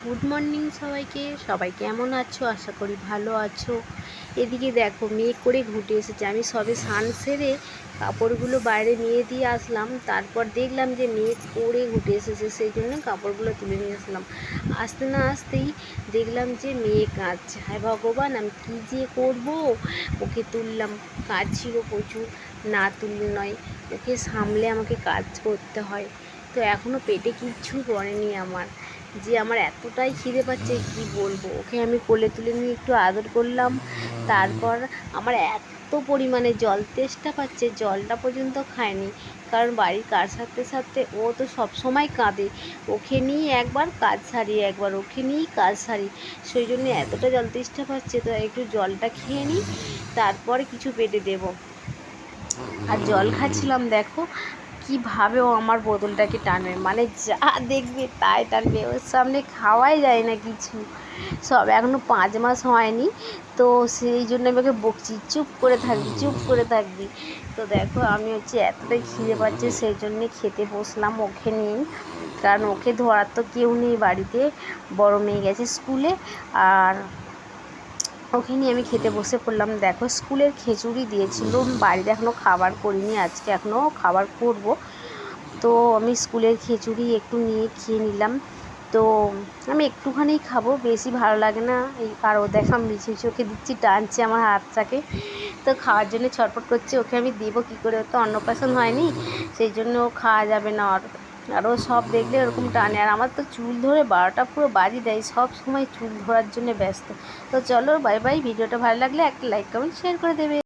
Good morning সবাইকে। সবাই কেমন আছো? আশা করি ভালো আছো। এদিকে দেখো মেয়ে করে ঘুটে এসেছে। আমি সবে স্নান সেরে কাপড়গুলো বাইরে নিয়ে দিয়ে আসলাম। তারপর দেখলাম যে মেয়ে করে ঘুটে এসেছে, সেই জন্য কাপড়গুলো তুলে নিয়ে আসলাম। আসতে না আসতেই দেখলাম যে মেয়ে কাঁদছে হায় ভগবান, আমি কী যে করব? ওকে তুললাম। কাজ ছিল প্রচুর। না তুললে নয়। ওকে সামলে আমাকে কাজ করতে হয়। তো এখনও পেটে কিচ্ছু পড়েনি আমার। যে আমার এতটাই খিদে পাচ্ছে, কি বলব? ওকে আমি কোলে তুলে নিয়ে একটু আদর করলাম। তারপর আমার এত পরিমাণে জল তেষ্টা পাচ্ছে, জলটা পর্যন্ত খায়নি। কারণ বাড়ির কাজ সারতে সারতে ও তো সব সময় কাঁদে। ওকে নিয়ে একবার কাজ সারি, একবার ওকে নিয়েই কাজ সারি। সেই জন্য এতটা জল তেষ্টা পাচ্ছে, তো একটু জলটা খেয়ে নিই, তারপরে কিছু পেটে দেবো। আর জল খাচ্ছিলাম, দেখো কীভাবে ও আমার বোতলটাকে টানবে? মানে যা দেখবে তাই টানবে। ওর সামনে খাওয়াই যায় না কিছু। সব এখনও পাঁচ মাস হয়নি। তো সেই জন্য আমি ওকে বকছি, চুপ করে থাকবি, চুপ করে থাকবি। তো দেখো আমি হচ্ছে এতটাই খিদে পাচ্ছে, সেই জন্যে খেতে বসলাম ওকে নিয়েই কারণ ওকে ধরার তো কেউ নেই বাড়িতে। বড় মেয়ে গেছে স্কুলে। আর ওকে নিয়ে আমি খেতে বসে পড়লাম। দেখো, স্কুলের খিচুড়ি দিয়েছিল। বাড়িতে এখনও খাবার করিনি, আজকে এখনও খাবার করব। তো আমি স্কুলের খিচুড়ি একটু নিয়ে খেয়ে নিলাম। তো আমি একটুখানি খাব, বেশি ভালো লাগে না। এই ও দেখো মিছি ওকে দিচ্ছি, টানছে আমার হাতটাকে। তো খাওয়ার জন্য ছটফট করছে, ওকে আমি দেবো কী করে? তো অন্নপ্রাশন হয়নি, সেই জন্য খাওয়া যাবে না। আর আর ও সব দেখলে ওরকম টানে। আর আমার তো চুল ধরে বারোটা পুরো বাজি দেয়, সব সময় চুল ধরার জন্য ব্যস্ত। তো চলো বাই বাই ভিডিওটা ভালো লাগলে একটা লাইক কমেন্ট শেয়ার করে দেবে।